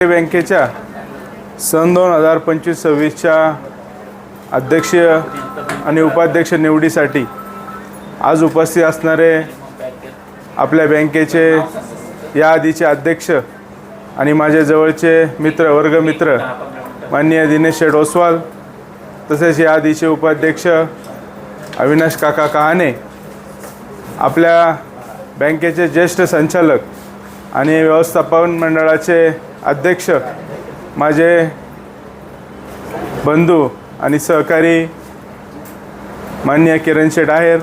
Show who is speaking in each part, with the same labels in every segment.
Speaker 1: बँकेच्या सन दोन हजार पंचवीस सव्वीसच्या अध्यक्ष आणि उपाध्यक्ष निवडीसाठी आज उपस्थित असणारे आपल्या बँकेचे या आधीचे अध्यक्ष आणि माझ्या जवळचे मित्र वर्गमित्र माननीय दिनेश शेठ ओसवाल तसेच या आधीचे उपाध्यक्ष अविनाश काका कहाणे आपल्या बँकेचे ज्येष्ठ संचालक आणि व्यवस्थापन मंडळाचे अध्यक्ष माझे बंधू आणि सहकारी मान्य किरण शेठ आहेर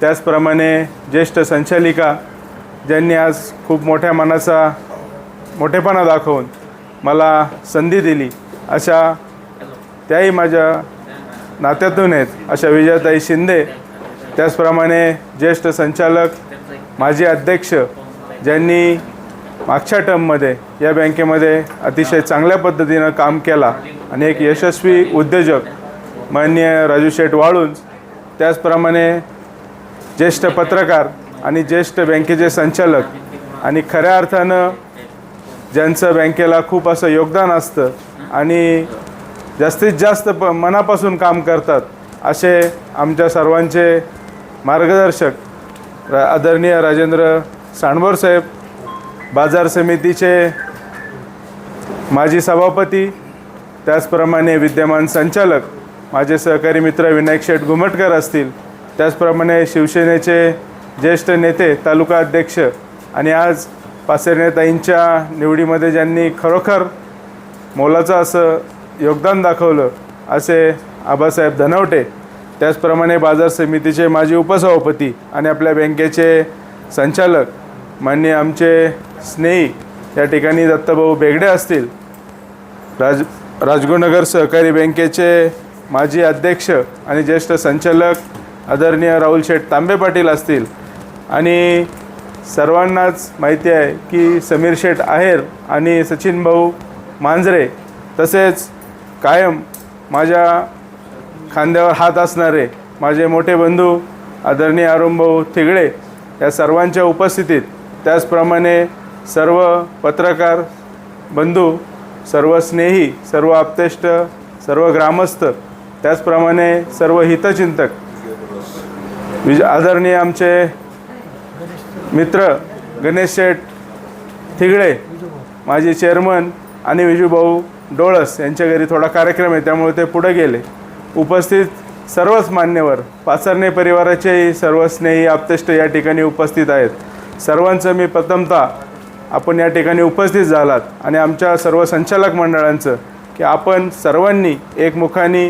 Speaker 1: त्याचप्रमाणे ज्येष्ठ संचालिका ज्यांनी आज खूप मोठ्या मनाचा मोठेपणा दाखवून मला संधी दिली अशा त्याही माझ्या नात्यातून आहेत अशा विजयाताई शिंदे त्याचप्रमाणे ज्येष्ठ संचालक माजी अध्यक्ष ज्यांनी मागच्या टर्ममध्ये या बँकेमध्ये अतिशय चांगल्या पद्धतीनं काम केला आणि एक यशस्वी उद्योजक माननीय राजू शेठ वाळूंज त्याचप्रमाणे ज्येष्ठ पत्रकार आणि ज्येष्ठ बँकेचे संचालक आणि खऱ्या अर्थानं ज्यांचं बँकेला खूप असं योगदान असतं आणि जास्तीत जास्त प मनापासून काम करतात असे आमच्या सर्वांचे मार्गदर्शक रा आदरणीय राजेंद्र साणभोर साहेब बाजार समितीचे माजी सभापती त्याचप्रमाणे विद्यमान संचालक माझे सहकारी मित्र विनायक शेठ घुमटकर असतील. त्याचप्रमाणे शिवसेनेचे ज्येष्ठ नेते तालुका अध्यक्ष आणि आज पासेनेताईंच्या निवडीमध्ये ज्यांनी खरोखर मोलाचं असं योगदान दाखवलं असे आबासाहेब धनवटे त्याचप्रमाणे बाजार समितीचे माजी उपसभापती आणि आपल्या बँकेचे संचालक माननीय आमचे स्नेही या ठिकाणी दत्तभाऊ बेगडे असतील. राज राजगुरुनगर सहकारी बँकेचे माजी अध्यक्ष आणि ज्येष्ठ संचालक आदरणीय राहुल शेठ तांबे पाटील असतील. आणि सर्वांनाच माहिती आहे की समीर शेठ आहेर आणि सचिन भाऊ मांजरे तसेच कायम माझ्या खांद्यावर हात असणारे माझे मोठे बंधू आदरणीय अरुणभाऊ थिगडे या सर्वांच्या उपस्थितीत त्याचप्रमाणे सर्व पत्रकार बंधू सर्व स्नेही सर्व आप्तेष्ट सर्व ग्रामस्थ त्याचप्रमाणे सर्व हितचिंतक विज आदरणीय आमचे मित्र गणेश शेठ थिगडे माजी चेअरमन आणि विजूभाऊ डोळस यांच्या घरी थोडा कार्यक्रम आहे त्यामुळे ते पुढे गेले. उपस्थित सर्वच मान्यवर पाचरणे परिवाराचेही सर्व स्नेही आप्तेष्ट या ठिकाणी उपस्थित आहेत. सर्वांचं मी प्रथमतः आपण या ठिकाणी उपस्थित झालात आणि आमच्या सर्व संचालक मंडळांचं की आपण सर्वांनी एकमुखाने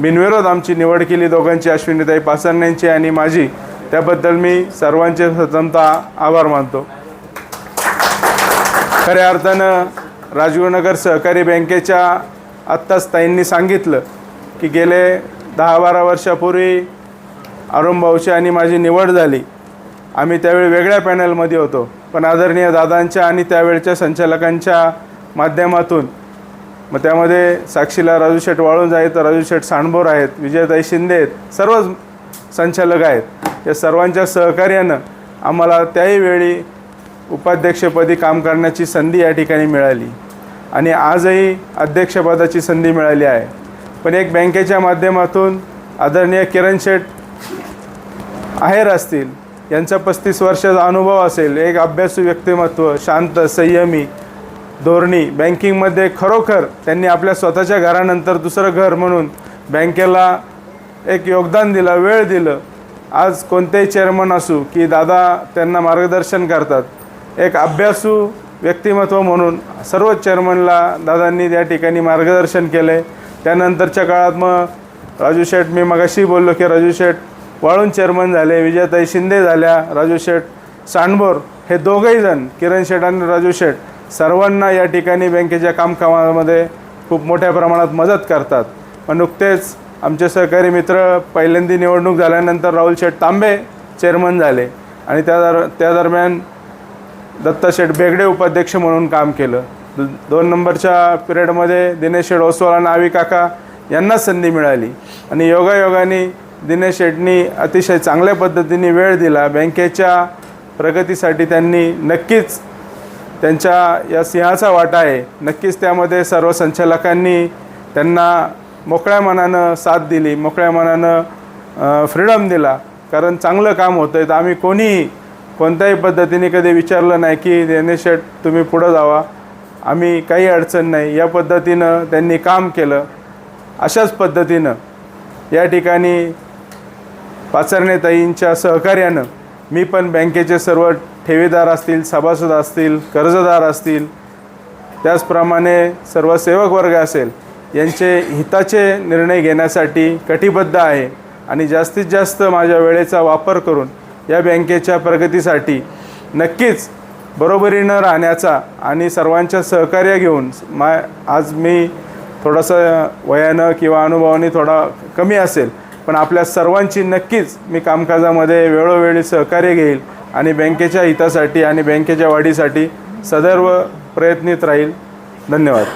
Speaker 1: बिनविरोध आमची निवड केली दोघांची अश्विनीताई पासरण्यांची आणि माझी. त्याबद्दल मी सर्वांचे प्रथमतः आभार मानतो. खऱ्या अर्थानं राजगुरुनगर सहकारी बँकेच्या आत्ताच ताईंनी सांगितलं की गेले दहा बारा वर्षापूर्वी अरुण भाऊची आणि माझी निवड झाली. आम्ही त्यावेळी वेगळ्या पॅनलमध्ये होतो. पण आदरणीय दादांच्या आणि त्यावेळच्या संचालकांच्या माध्यमातून मग त्यामध्ये साक्षीला राजू शेठ वाळुंज आहेत राजू शेठ सांडभोर आहेत विजयताई शिंदे आहेत सर्वच संचालक आहेत. या सर्वांच्या सहकार्यानं आम्हाला त्याही वेळी उपाध्यक्षपदी काम करण्याची संधी या ठिकाणी मिळाली. आणि आजही अध्यक्षपदाची संधी मिळाली आहे. पण एक बँकेच्या माध्यमातून आदरणीय किरण शेठ आहेर असतील यांचा पस्तीस वर्षाचा अनुभव असेल एक अभ्यासू व्यक्तिमत्व शांत संयमी धोरणी बँकिंगमध्ये खरोखर त्यांनी आपल्या स्वतःच्या घरानंतर दुसरं घर म्हणून बँकेला एक योगदान दिलं वेळ दिलं. आज कोणतेही चेअरमन असू की दादा त्यांना मार्गदर्शन करतात एक अभ्यासू व्यक्तिमत्व म्हणून सर्व चेअरमनला दादांनी त्या ठिकाणी मार्गदर्शन केलं आहे त्यानंतरच्या काळात मग राजू शेठ मी मगाशी बोललो की राजू शेठ वाळून चेअरमन झाले विजयताई शिंदे झाल्या राजू शेठ सांडबोर हे दोघंही जण किरण शेठ आणि राजू शेठ सर्वांना या ठिकाणी बँकेच्या कामकामामध्ये खूप मोठ्या प्रमाणात मदत करतात. पण नुकतेच आमचे सहकारी मित्र पहिल्यांदी निवडणूक झाल्यानंतर राहुल शेठ तांबे चेअरमन झाले आणि त्या दर त्या दरम्यान दत्ता शेठ बेगडे उपाध्यक्ष म्हणून काम केलं. दोन नंबरच्या पिरियडमध्ये दिनेश शेठ ओसवाल आणि आवी काका यांनाच संधी मिळाली. आणि योगायोगाने दिनेश शेठनी अतिशय चांगल्या पद्धतीने वेळ दिला. बँकेच्या प्रगतीसाठी त्यांनी नक्कीच त्यांच्या या सिंहाचा वाटा आहे. नक्कीच त्यामध्ये सर्व संचालकांनी त्यांना मोकळ्या मनानं साथ दिली मोकळ्या मनानं फ्रीडम दिला. कारण चांगलं काम होतं आहे तर आम्ही कोणीही कोणत्याही पद्धतीने कधी विचारलं नाही की दिनेश शेठ तुम्ही पुढं जावा. आम्ही काही अडचण नाही. या पद्धतीनं त्यांनी काम केलं. अशाच पद्धतीनं या ठिकाणी पाचरणेताईंच्या सहकार्यानं मी पण बँकेचे सर्व ठेवीदार असतील सभासद असतील कर्जदार असतील त्याचप्रमाणे सर्व सेवक वर्ग असेल यांचे हिताचे निर्णय घेण्यासाठी कटिबद्ध आहे आणि जास्तीत जास्त माझ्या वेळेचा वापर करून या बँकेच्या प्रगतीसाठी नक्कीच बरोबरीनं राहण्याचा आणि सर्वांच्या सहकार्य घेऊन मा आज मी थोडंसं वयानं किंवा अनुभवाने थोडा कमी असेल पण आपल्या सर्वांची नक्कीच मी कामकाजामध्ये वेळोवेळी सहकार्य घेईल आणि बँकेच्या हितासाठी आणि बँकेच्या वाढीसाठी सदैव प्रयत्नित राहील. धन्यवाद.